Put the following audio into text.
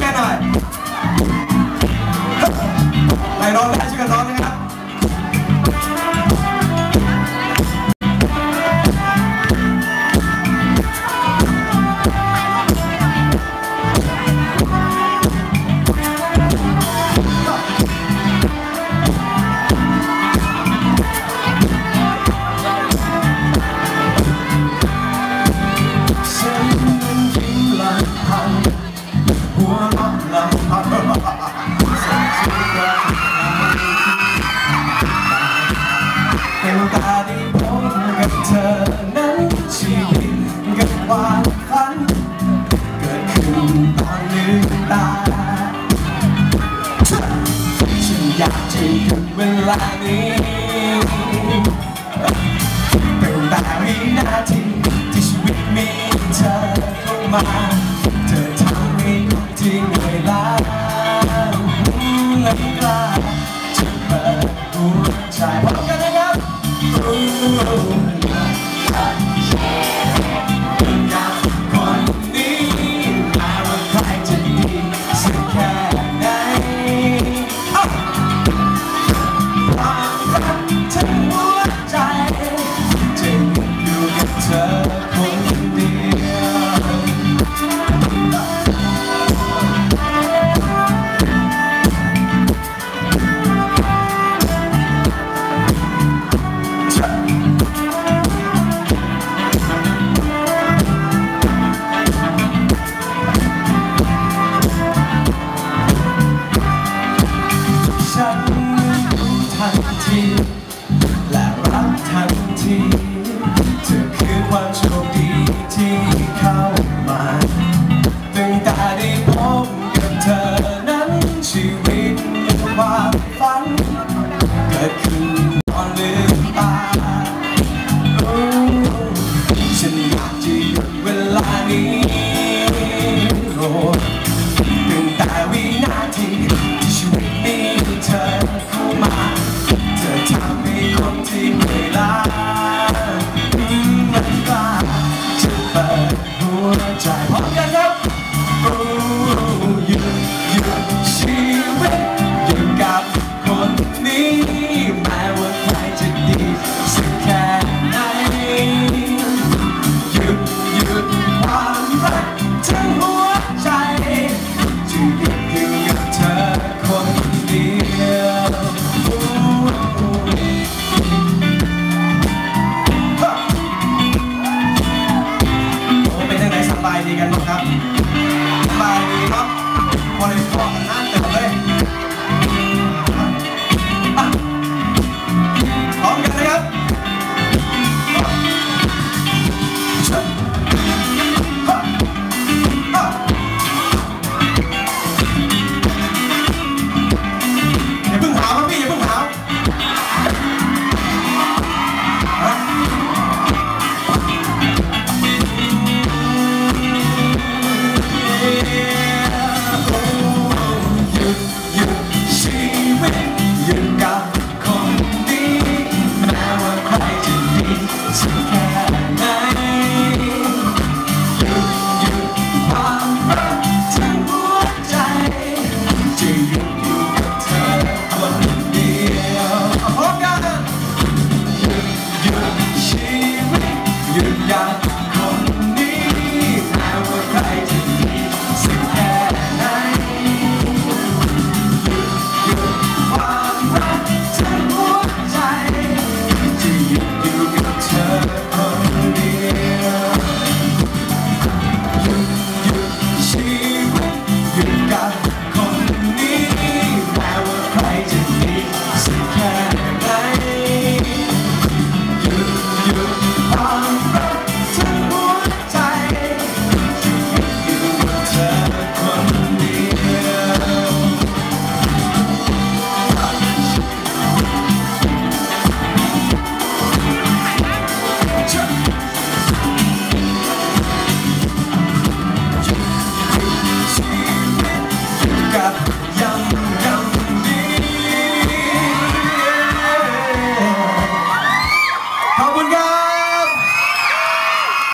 แกหน่อยไหนร้องได้ช่วยกันร้องนะครับ ตาได้พบกับเธอนั้นชีวิตกับความฝัน เกิดขึ้นตอนลืมตา ฉันอยากจะหยุดเวลานี้เป็นแต่วินาทีที่ชีวิตมีเธอเข้ามา Oh. และรักทันทีเธอคือความโชคดีที่เข้ามาตั้งแต่ได้พบกับเธอนั้นชีวิตความฝันเกิดขึ้นตอนลืมตาฉันอยากจะ Bye.